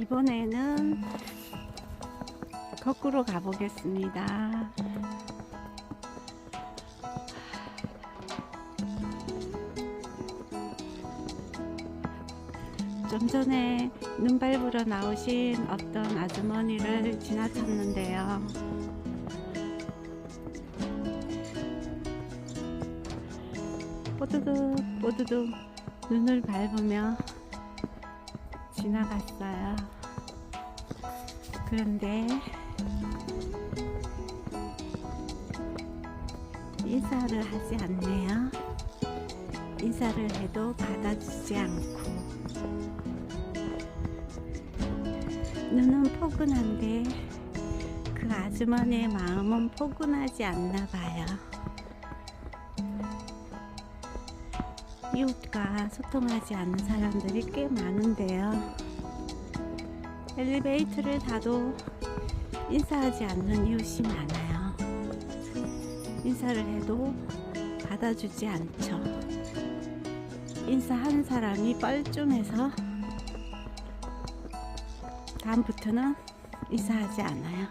이번에는 거꾸로 가보겠습니다. 좀 전에 눈 밟으러 나오신 어떤 아주머니를 지나쳤는데요. 뽀드득 뽀드득 눈을 밟으며 지나갔어요. 그런데 인사를 하지 않네요. 인사를 해도 받아주지 않고 눈은 포근한데 그 아주머니의 마음은 포근하지 않나 봐요. 이웃과 소통하지 않는 사람들이 꽤 많은데요. 엘리베이터를 타도 인사하지 않는 이웃이 많아요. 인사를 해도 받아주지 않죠. 인사하는 사람이 뻘쭘해서 다음부터는 인사하지 않아요.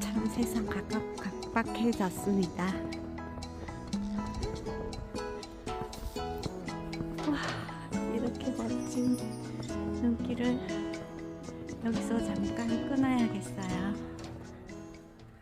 참 세상 각각 각박해졌습니다. 와, 멋진 눈길을 여기서 잠깐 끊어야겠어요.